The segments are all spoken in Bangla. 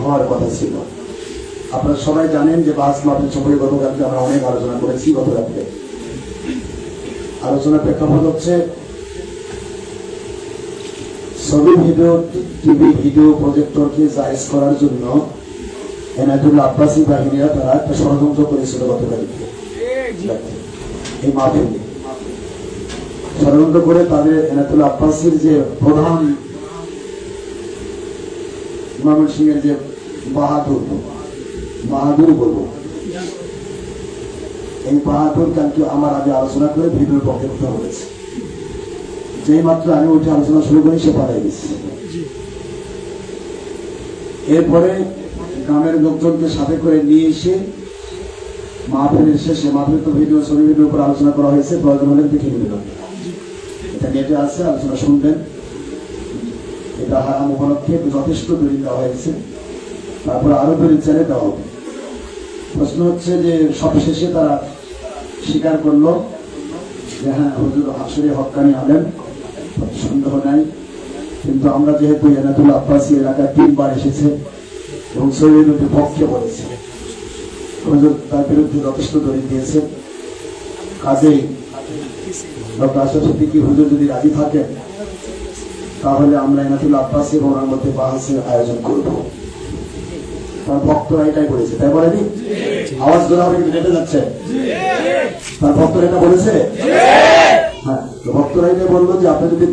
হওয়ার কথা ছিল। আপনারা সবাই জানেন যে বাস মাপের সম্পর্কে গতকালকে আমরা অনেক আলোচনা করেছি গত রাত্রে আলোচনার প্রেক্ষাপট হচ্ছে, ছবি ভিডিও, টিভি ভিডিও প্রজেক্টরকে জায়েজ করার জন্য এনায়তুল্লাহ আব্বাসী বাহিনীরা তারা একটা ষড়যন্ত্র করেছিল গতকালকে এই মাহফিলে। ষড়যন্ত্র করে তাদের এনায়তুল্লাহ আব্বাসীর যে প্রধান ময়মনসিংহের যে বাহাদুর বাহাদুর বলব। এই বাহাদুর কালকে আমার আগে আলোচনা করে ভিডিওর পক্ষে কথা বলেছে। যেই মাত্র আমি উঠে আলোচনা শুরু করি, সে পালাই গেছে। এরপরে গ্রামের লোকজনকে সাথে করে নিয়ে এসে মাহফিলের শেষে মাহফিল তো ভিডিও, ছবি, ভিডিওর উপর আলোচনা করা হয়েছে, প্রয়োজন হলে দেখে নেবেন। এটা নেটে আছে, আলোচনা শুনবেন। এটা হারাম উপলক্ষে যথেষ্ট দলিল দেওয়া হয়েছে। তারপর আরও দলিল চাইলে দেওয়া হবে। প্রশ্ন হচ্ছে যে সবশেষে তারা স্বীকার করল যে হ্যাঁ হুজুর আসলে হকানি আলেন সন্দেহ নাই। কিন্তু আমরা যেহেতু এনাতুল আব্বাসী এলাকায় তিনবার এসেছে এবং শরীরের পক্ষে বলেছে। হুজুর তার বিরুদ্ধে যথেষ্ট দলিল দিয়েছে। কাজেই ডক্টর আশরাফ কি হুজুর যদি রাজি থাকেন তাহলে আমরা এনাতুল আব্বাসী এবং মধ্যে বাহাসের আয়োজন করব। তার ভক্তরা এটাই বলেছে তাই বলেনি? আওয়াজ ধরা হবে নেটে যাচ্ছে? তার ভক্তরা এটা বলেছে? হ্যাঁ তো ভক্তরা এটা বলল যে আপনি যদি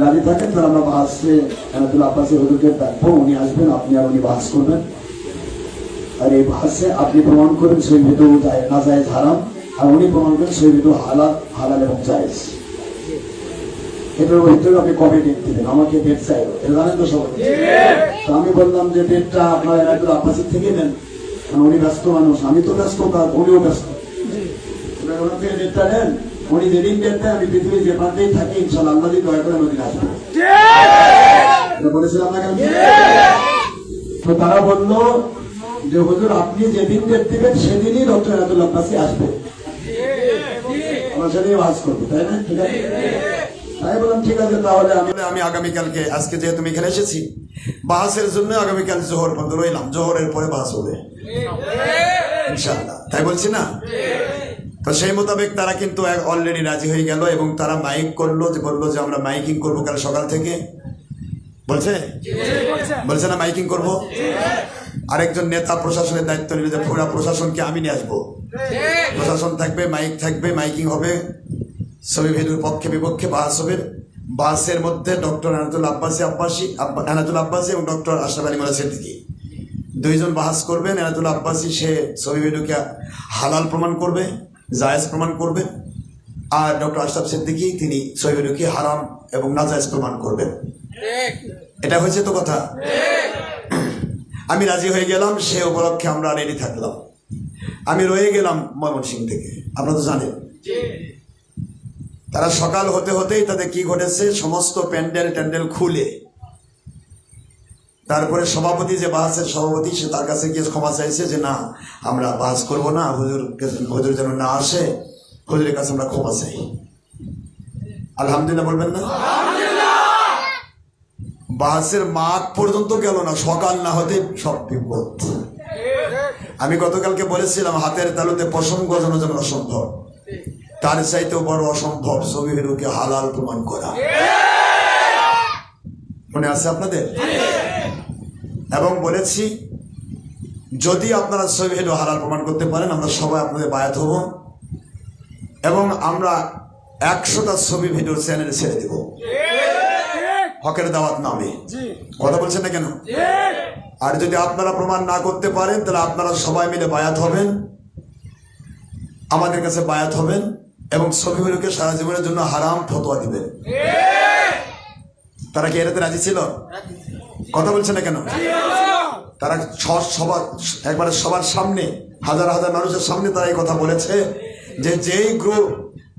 রাজি থাকেন তাহলে আমরা বাহাসে এনাতুল আব্বাসী হুজুরকে ডাকবো উনি আসবেন আপনি আর উনি বাহাস করবেন। আর এই বাহাসে আপনি প্রমাণ করেন সেই ভিতর না যায় হারাম আর উনি প্রমাণ করেন সেই ভিতর হালাল হালাল এবং জায়েজ। এটার ভিতরে আপনি কবে ডেট দিবেন আমাকে ডেট চাইব এটা জানেন তো সবাই। তো আমি বললাম যে ডেটটা আপনার একটু আব্বাসির থেকে নেন, কারণ উনি ব্যস্ত মানুষ। আমি তো ব্যস্ত তার উনিও ব্যস্ত। ডেটটা উনি যেদিন দেয়, আমি পৃথিবীর যে থাকি আল্লাহ দিয়ে করে আসব বলেছিলাম না কেন তো তারা বলল যে, হুজুর, আপনি যেদিন ডেট দিবেন, সেদিনই ডক্টর এনাদুল আব্বাসী আসবে। আমরা সেদিনই ওয়াজ করব, তাই না? ঠিক আছে? তাই বললাম, ঠিক আছে, তাহলে আমি আমি আগামীকালকে, আজকে যেহেতু আমি এখানে এসেছি বাহাসের জন্য আগামীকাল জোহর পর্যন্ত রইলাম জোহরের পরে বাস হবে। ইনশাআল্লাহ। তাই বলছি না? তো সেই মোতাবেক তারা কিন্তু অলরেডি রাজি হয়ে গেল এবং তারা মাইক করল যে, বলল যে, আমরা মাইকিং করব কাল সকাল থেকে। বলছে? বলছে না মাইকিং করব? আরেকজন নেতা প্রশাসনের দায়িত্ব নিলে যে, পুরা প্রশাসনকে আমি নিয়ে আসব। প্রশাসন থাকবে মাইক থাকবে মাইকিং হবে। ছবি ভেদুর পক্ষে বিপক্ষে হবে বাসের মধ্যে ডক্টর আনাতুল আব্বাসী আব্বাসী, আব্বা- আনাতুল আব্বাসী এবং ডক্টর আশরাফ আলী মোলা সিদ্দিকি। দুইজন বাহাস করবেন আনাতুল আব্বাসী, সে ছবি ভেদুকে হালাল প্রমাণ করবে, জায়েজ প্রমাণ করবে, আর ডক্টর আশরাফ সিদ্দিকি, তিনি ভেদুকে হারাম এবং নাজায়েজ প্রমাণ করবেন। এটা হয়েছে তো কথা? আমি রাজি হয়ে গেলাম, সে উপলক্ষে আমরা রেডি থাকলাম। আমি রয়ে গেলাম ময়মনসিং থেকে। আপনারা তো জানেন। তারা সকাল হতে হতেই তাদের কি ঘটেছে? সমস্ত প্যান্ডেল ট্যান্ডেল খুলে। তারপরে সভাপতি যে বাহাসের সভাপতি সে তার কাছে গিয়ে ক্ষমা চাইছে যে না আমরা বাহাস করব না হুজুর হুজুর যেন না আসে হুজুরের কাছে আমরা ক্ষমা চাই। আলহামদুলিল্লাহ বলবেন না? বাহাসের মাঠ পর্যন্ত গেল না সকাল না হতে সব বিপদ। আমি গতকালকে বলেছিলাম হাতের তালুতে পশম গজানো যেন অসম্ভব তার চাইতেও বড় অসম্ভব ছবি হিরোকে হালাল প্রমাণ করা। মনে আছে আপনাদের? এবং বলেছি, যদি আপনারা ছবি হিরো হালাল প্রমাণ করতে পারেন, আমরা সবাই আপনাদের বায়াত হব এবং আমরা একশোটা ছবি ভিডিও চ্যানেলে ছেড়ে দেব। হকের দাওয়াত নামে। কথা বলছেন না কেন? আর যদি আপনারা প্রমাণ না করতে পারেন, তাহলে আপনারা সবাই মিলে বায়াত হবেন। আমাদের কাছে বায়াত হবেন। এবং ছবিগুলোকে সারা জীবনের জন্য হারাম ফতোয়া দিবেন তারা কি এটাতে রাজি ছিল? কথা বলছে না কেন? তারা সবার, একবারে সবার সামনে, হাজার হাজার মানুষের সামনে তারা এই কথা বলেছে যে যেই গ্রুপ,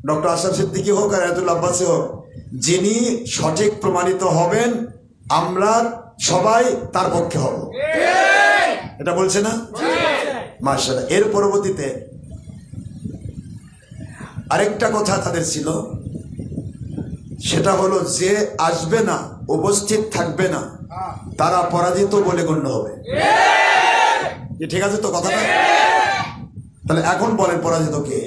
ডক্টর আশরাফ সিদ্দিকি হোক আর আয়াতুল আব্বাসী হোক, যিনি সঠিক প্রমাণিত হবেন, আমরা সবাই তার পক্ষে হব। এটা বলছে না? মার্শাল্লাহ এর পরবর্তীতে আরেকটা কথা তাদের ছিল। সেটা হলো যে আসবে না, উপস্থিত থাকবে না, তারা পরাজিত বলে গণ্য হবে। ঠিক আছে তো কথাটা? তাহলে এখন বলেন পরাজিত কে?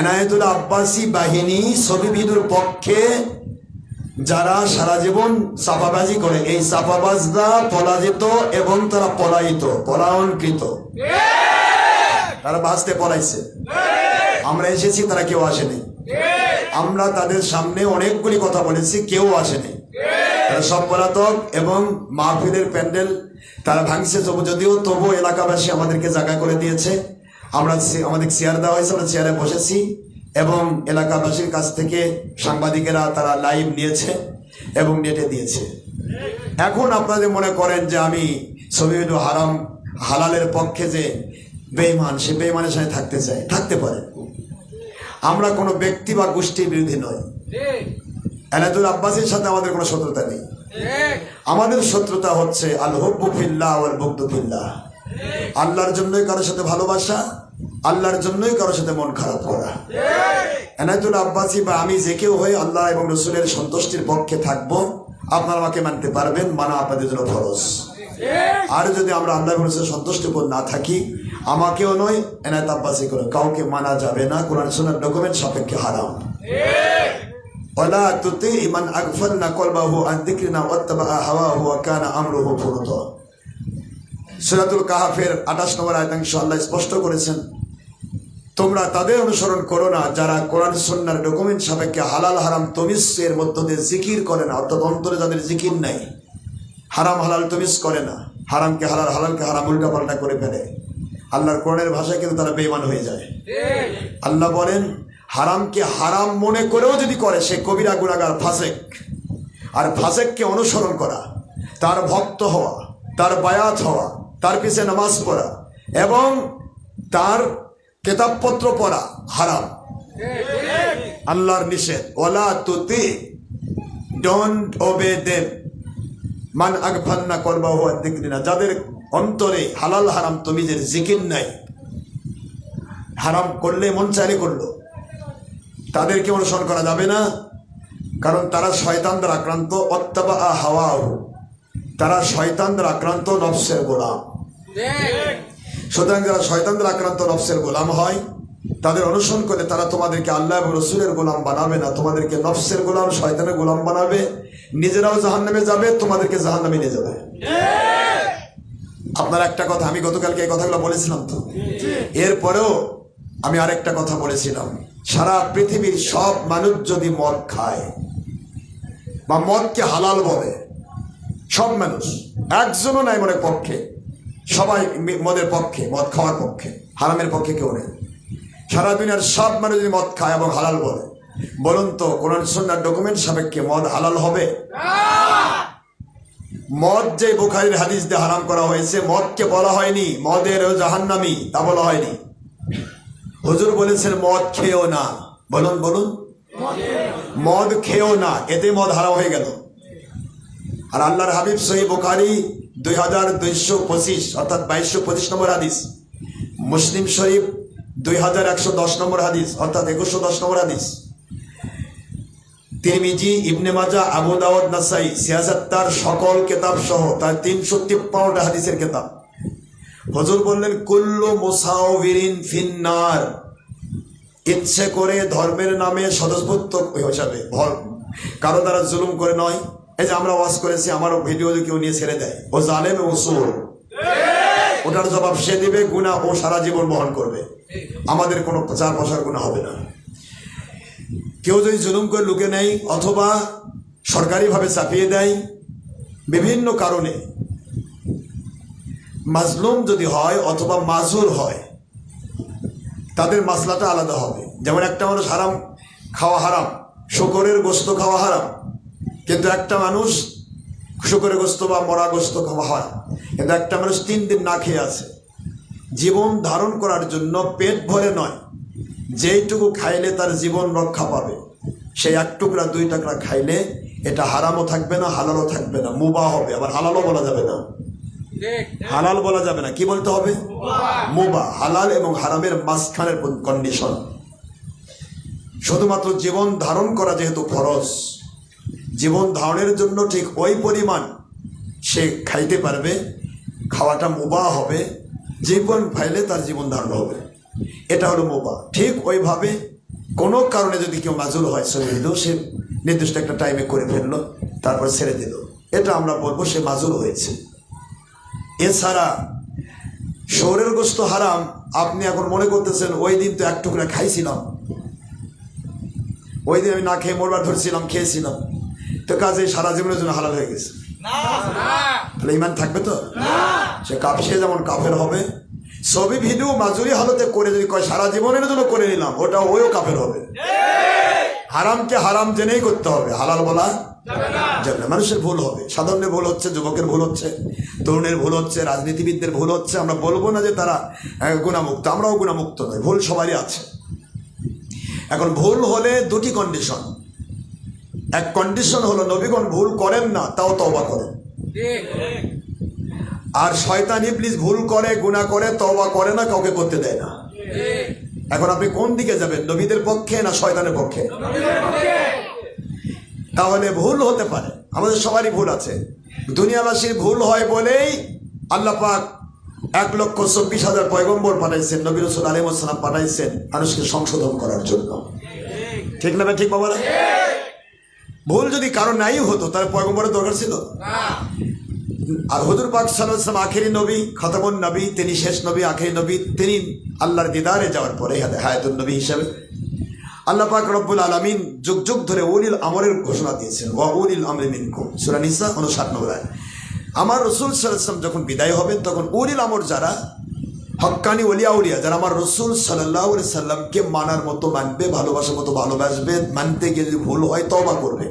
এনায়েতুল আব্বাসী বাহিনী, ছবিবিদুর পক্ষে যারা সারা জীবন চাপাবাজি করে, এই চাপাবাজরা পরাজিত এবং তারা পলায়িত, পলায়নকৃত। তারা বাঁচতে পলাইছে। আমরা এসেছি, তারা কেউ আসেনি। আমরা তাদের সামনে অনেকগুলি কথা বলেছি, কেউ আসেনি। তারা সব পলাতক এবং মাহফিলের প্যান্ডেল তারা ভাঙছে। তবু যদিও, তবু এলাকাবাসী আমাদেরকে জায়গা করে দিয়েছে। আমরা আমাদের চেয়ার দেওয়া হয়েছে, আমরা চেয়ারে বসেছি এবং এলাকাবাসীর কাছ থেকে সাংবাদিকেরা তারা লাইভ নিয়েছে এবং নেটে দিয়েছে। এখন আপনাদের মনে করেন যে আমি সবিউল হারাম, হালালের পক্ষে যে বেইমান সে বেইমানের সাথে থাকতে চায়, থাকতে পারে। আমরা কোনো ব্যক্তি বা গোষ্ঠীর বিরোধী নই। এনাদুল আব্বাসের সাথে আমাদের কোনো শত্রুতা নেই। আমাদের শত্রুতা হচ্ছে আল হব্বু ফিল্লাহ ওয়াল বুগদু ফিল্লাহ। আল্লাহর জন্যই কারোর সাথে ভালোবাসা, আল্লাহর জন্যই কারোর সাথে মন খারাপ করা। এনায়তুল আব্বাসী বা আমি যে কেউ হয়ে আল্লাহ এবং রসুলের সন্তুষ্টির পক্ষে থাকব, আপনারা আমাকে মানতে পারবেন, মানা আপনাদের জন্য ফরজ। আর যদি আমরা আল্লাহ এবং রসুলের সন্তুষ্টির উপর না থাকি আমাকেও নয়, এনায়ত আব্বাসি করে কাউকে মানা যাবে না, কোরআন সোনার ডকুমেন্ট সাপেক্ষে হারাম। ইমান আকফল না কলবাহু হাওয়া হুয়া কানা কাহাফের আঠাশ নম্বর আয়তাংশ আল্লাহ স্পষ্ট করেছেন, তোমরা তাদের অনুসরণ করো না, যারা কোরআন সন্ন্যার ডকুমেন্ট সাপেক্ষে হালাল, হারাম তমিসের মধ্য দিয়ে জিকির করে না, অর্থাৎ অন্তরে যাদের জিকির নাই, হারাম, হালাল তমিস করে না, হারামকে হালাল, হালালকে হারাম উল্টা পাল্টা করে ফেলে। আল্লাহর কোরআনের ভাষায় কিন্তু তারা বেইমান হয়ে যায়। আল্লাহ বলেন, হারামকে হারাম মনে করেও যদি করে, সে কবিরা গুণাগার ফাসেক। আর ফাসেককে অনুসরণ করা, তার ভক্ত হওয়া, তার বায়াত হওয়া, তার পিছে নামাজ পড়া এবং তার কেতাবপত্র পড়া হারাম। আল্লাহর নিষেধ ওলা তুতি ডোন্ট ওবে দেম মান আগফান্না করবা হওয়া দিকরিনা যাদের অন্তরে হালাল হারাম তমিজের জিকির নাই। হারাম করলে মন চাইলে করল। তাদেরকে অনুসরণ করা যাবে না, কারণ তারা শয়তানদের আক্রান্ত। অত্যাবা আ হাওয়া তারা শয়তানদের আক্রান্ত নফসের গোলাম। সুতরাং যারা শয়তানদের আক্রান্ত নফসের গোলাম হয়, তাদের অনুসরণ করে তারা তোমাদেরকে আল্লাহ এবং রসুলের গোলাম বানাবে না। তোমাদেরকে নফসের গোলাম, শয়তানের গোলাম বানাবে। নিজেরাও জাহান নামে যাবে, তোমাদেরকে জাহান নামে নিয়ে যাবে। আপনার একটা কথা, আমি গতকালকে এই কথাগুলো বলেছিলাম তো। এরপরেও আমি আরেকটা কথা বলেছিলাম। সারা পৃথিবীর সব মানুষ যদি মদ খায়, বা মদকে হালাল বলে, সব মানুষ, একজনও নাই মনের পক্ষে, সবাই মদের পক্ষে, মদ খাওয়ার পক্ষে, হারামের পক্ষে কেউ নেই। সারা দুনিয়ার সব মানুষ যদি মদ খায় এবং হালাল বলে, বলুন তো কোরআন সন্ন্যার ডকুমেন্ট সাপেক্ষে মদ হালাল হবে? মদ যে বুখারির হাদিস দিয়ে হারাম করা হয়েছে, মদকে বলা হয়নি, মদের জাহান্নামি, তা বলা হয়নি। হুজুর বলেছেন, মদ খেয়েও না। বলুন বলুন। মদ খেয়েও না, এতে মদ হারাম হয়ে গেল। আর আল্লাহর হাবিব সহি বুখারি দুই হাজার দুইশো পঁচিশ, অর্থাৎ বাইশশো পঁচিশ নম্বর হাদিস। মুসলিম শরীফ দুই হাজার একশো দশ নম্বর হাদিস, অর্থাৎ একুশশো দশ নম্বর হাদিস। তিরমিজি, ইবনে মাজা, আবু দাউদ, নাসাই সিয়াসাত্তার সকল কেতাব সহ তার তিনশো তিপ্পান্নটা হাদিসের কেতাব। হজুর বললেন, কুল্লু মুসাউবিরিন ফিন্নার। ইচ্ছে করে ধর্মের নামে সদস্যত্ব হিসাবে, ভর- কারও দ্বারা জুলুম করে নয়। এই যে আমরা ওয়াজ করেছি আমার ভিডিও কেউ নিয়ে ছেড়ে দেয়। ও জালেম এবং সুর ওটার জবাব সে দিবে গুণা ও সারা জীবন বহন করবে। আমাদের কোনো চার পয়সার গুণা হবে না। কেউ যদি জুলুম করে লুকে নেয় অথবা সরকারিভাবে চাপিয়ে দেয়, বিভিন্ন কারণে মাজলুম যদি হয় অথবা মাজুর হয়, তাদের মাসলাটা আলাদা হবে। যেমন একটা মানুষ হারাম খাওয়া হারাম, শুকরের গোস্ত খাওয়া হারাম, কিন্তু একটা মানুষ শুকরের গোস্ত বা মরা গোস্ত খাওয়া হয় কিন্তু একটা মানুষ তিন দিন না খেয়ে আছে। জীবন ধারণ করার জন্য পেট ভরে নয়। যেইটুকু খাইলে তার জীবন রক্ষা পাবে, সেই এক টুকরা, দুই টুকরা খাইলে এটা হারামও থাকবে না, হালালও থাকবে না মুবা হবে, আবার হালালও বলা যাবে না। হালাল বলা যাবে না, কি বলতে হবে? মুবা হালাল এবং হারামের মাঝখানের কন্ডিশন শুধুমাত্র জীবন ধারণ করা যেহেতু খরচ জীবন ধারণের জন্য ঠিক ওই পরিমাণ সে খাইতে পারবে, খাওয়াটা মোবা হবে, জীবন ফাইলে তার জীবন ধারণ হবে। এটা হলো মোবা ঠিক ওইভাবে কোনো কারণে যদি কেউ মাজুল হয় শরীর সে নির্দিষ্ট একটা টাইমে করে ফেলল তারপর ছেড়ে দিল। এটা আমরা বলব সে মাজুল হয়েছে। এছাড়া শহরের গোস্ত হারাম আপনি এখন মনে করতেছেন ওই দিন তো এক টুকরা খাইছিলাম। ওই দিন আমি না খেয়ে মরবার ধরছিলাম খেয়েছিলাম। তো কাজে সারা জীবনের জন্য হালাল হয়ে গেছে। তাহলে ইমান থাকবে তো? সে কাপ সে যেমন কাফের হবে সবই ভিডিও মাজুরি হালতে করে যদি কয়, সারা জীবনের জন্য করে নিলাম, ওটা ওইও কাফের হবে। হারামকে হারাম জেনেই করতে হবে, হালাল বলা মানুষের ভুল হবে, সাধারণের ভুল হচ্ছে, যুবকের ভুল হচ্ছে, তরুণের ভুল হচ্ছে, রাজনীতিবিদদের ভুল হচ্ছে, আমরা বলব না যে তারা গুণামুক্ত, আমরাও গুণামুক্ত নই, ভুল সবারই আছে। এখন ভুল হলে দুটি কন্ডিশন এক কন্ডিশন হলো, নবীগণ ভুল করেন না, তাও তওবা করেন। আর শয়তান ইবলিস ভুল করে গুণা করে তওবা করে না কাউকে করতে দেয় না। এখন আপনি কোন দিকে যাবেন নবীদের পক্ষে না শয়তানের পক্ষে? তাহলে ভুল হতে পারে আমাদের সবারই ভুল আছে। দুনিয়াবাসীর ভুল হয় বলেই আল্লাহ পাক এক লক্ষ চব্বিশ হাজার পয়গম্বর পাঠাইছেন নবী রসুল আলিমসালাম পাঠাইছেন মানুষকে সংশোধন করার জন্য। ঠিক না ঠিক বাবা ভুল যদি কারও নাই হতো তাহলে পয়গম্বরের দরকার ছিল? আর হুজুর পাক সাল্লাম আখেরি নবী, খতমুন নবী, তিনি শেষ নবী, আখেরি নবী, তিনি আল্লাহর দিদারে যাওয়ার পরে হায়াতুল নবী হিসাবে। আল্লাহ পাক রব্বুল আলমিন যুগ যুগ ধরে উলিল আমরের ঘোষণা দিয়েছেন, ওয়া উলিল আমরি মিনকুম, সূরা নিসা 59 নম্বর আয়াত। আমার রসুল সাল্লাম যখন বিদায় হবেন, তখন উলিল আমর যারা, হক্কানি ওলিয়া উলিয়া, যারা আমার রসুল সাল্লাহ সাল্লামকে মানার মতো মানবে, ভালোবাসার মতো ভালোবাসবে, মানতে গিয়ে যদি ভুল হয় তবা করবে।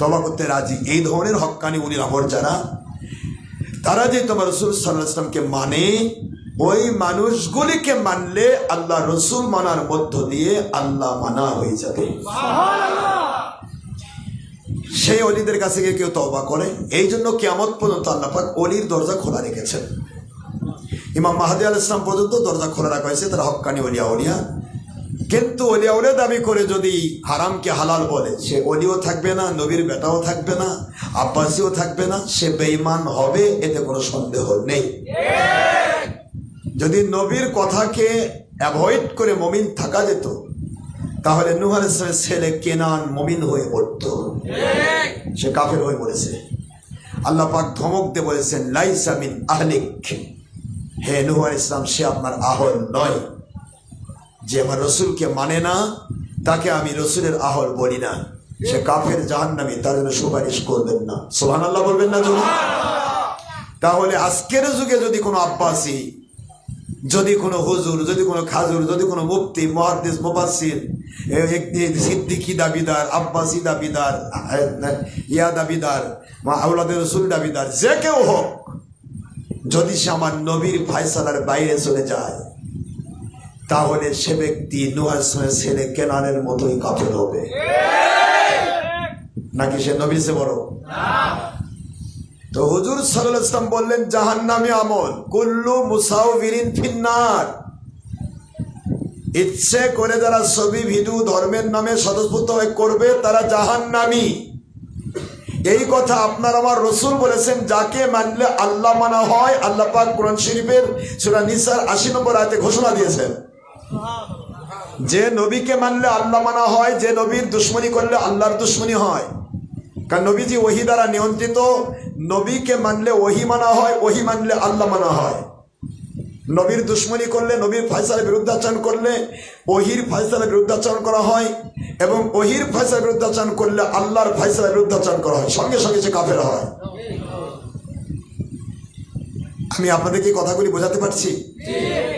তবা করতে রাজি। এই ধরনের হক্কানি উলিল আমর যারা তারা যে তোমার রসুল সাল্লাহ ইসলামকে মানে ওই মানুষগুলিকে মানলে আল্লাহ রসুল মানার মধ্য দিয়ে আল্লাহ মানা হয়ে যাবে। সেই অলিদের কাছে গিয়ে কেউ তওবা করে এই জন্য কেমত পর্যন্ত আল্লাহ পাক অলির দরজা খোলা রেখেছেন। ইমাম মাহাদি আল ইসলাম পর্যন্ত দরজা খোলা রাখা হয়েছে তারা হক্কানি অলিয়া উলিয়া কিন্তু অলিয়া উলিয়া দাবি করে যদি হারামকে হালাল বলে, সে অলিও থাকবে না, নবীর বেটাও থাকবে না, আব্বাসিও থাকবে না, সে বেঈমান হবে, এতে কোনো সন্দেহ নেই। যদি নবীর কথাকে অ্যাভয়েড করে মমিন থাকা যেত, তাহলে নুহ আলাইসলামের ছেলে কেনান মমিন হয়ে পড়তো। সে কাফের হয়ে পড়েছে আল্লাহ পাক ধমক দিয়ে বলেছেন, লাইসা মিন আহলিক। হে নুহ আলাইহিস ইসলাম সে আপনার আহল নয়। যে আমার রসুলকে মানে না, তাকে আমি রসুলের আহল বলি না। সে কাফের জাহান্নামী, তার জন্য সুপারিশ করবেন না। সোহান আল্লাহ বলবেন না যদি তাহলে আজকের যুগে যদি কোনো আব্বাসী, যদি কোনো হুজুর, যদি কোনো খাজুর, যদি কোনো মুফতি মহাদ্দেশ মুবাসির সিদ্দিকি দাবিদার, আব্বাসী দাবিদার ইয়া দাবিদার আউলাদের রসুল দাবিদার, যে কেউ হোক, যদি সে আমার নবীর ফায়সালার বাইরে চলে যায় তাহলে সে ব্যক্তি নুহার ছেলে কেনানের মতোই কাফের হবে। নাকি সে নবীর বড়? তো হুজুর সাল্লাল্লাহু ইসলাম বললেন, জাহান্নামী আমল, কুল্লু মুসাউবিরিন ফিন্নার। ইচ্ছে করে যারা ছবি, ভিডিও, ধর্মের নামে স্বতঃস্ফূর্ত হয়ে করবে, তারা জাহান্নামী। এই কথা আপনার আমার রসুল বলেছেন, যাকে মানলে আল্লাহ মানা হয়, আল্লাহ পাক কোরআন শরীফের সূরা নিসার আশি নম্বর আয়তে ঘোষণা দিয়েছেন। যে নবীকে মানলে আল্লাহ মানা হয় যে নবীর দুশ্মনী করলে আল্লাহর দুশ্মনী হয়। কারণ নবীজি ওহি দ্বারা নিয়ন্ত্রিত নবীকে মানলে ওহি মানা হয় ওহি মানলে আল্লাহ মানা হয়। নবীর দুশ্মনী করলে নবীর ফয়সালের বিরুদ্ধাচরণ করলে ওহির ফয়সালের বিরুদ্ধাচরণ করা হয় এবং ওহির ফয়সালের বিরুদ্ধাচরণ করলে আল্লাহর ফয়সালের বিরুদ্ধাচরণ করা হয়। সঙ্গে সঙ্গে সে কাফের হয়। আমি আপনাদেরকে কথাগুলি বোঝাতে পারছি?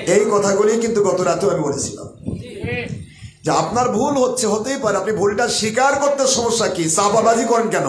এই কথাগুলি কিন্তু গত রাতেও আমি বলেছিলাম। যে আপনার ভুল হচ্ছে, হতেই পারে। আপনি ভুলটা স্বীকার করতে সমস্যা কি? চাপাবাজি করেন কেন?